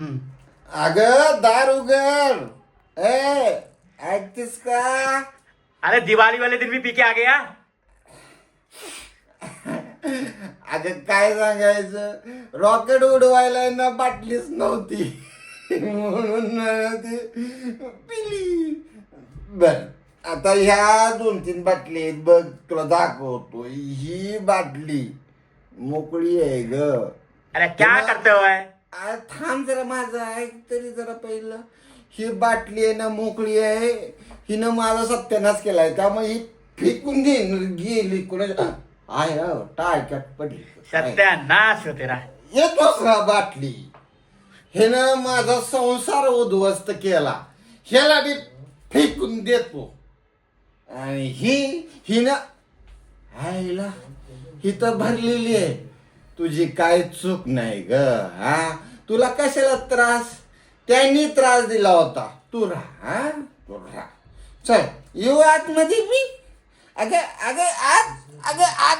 अगं दार उघड. ए ऐकतेस का? अरे दिवाली वाले दिन भी पी के आ गया अगं काय सांगायचं? रॉकेट उडवायला ना बाटलीच नव्हती. म्हणून ती पिली. बर आता ह्या दोन तीन बाटली आहेत बघ तुला दाखवतो. ही बाटली मोकळी आहे ग. अरे क्या करते है आ, थांब जरा माझं ऐक तरी जरा पहिलं. ही बाटली आहे ना मोकळी आहे. हिनं माझा सत्यानाश केलाय त्यामुळे ही फेकून देईन. गेली कुणाच्या आहे हो, टाळक्यात पडली. सत्यानाश हो तेरा येतोच का बाटली. हिनं माझा संसार उद्ध्वस्त केला. ह्याला बी फेकून देतो. आणि ही हिनं आईला ही तर भरलेली आहे. तुझी काय चूक नाही ग हा? तुला कशाला त्रास? त्यांनी त्रास दिला होता. तू राहा हा? तू राहा. चल येऊ आतमध्ये मी? अगं अगं आत अगं आत.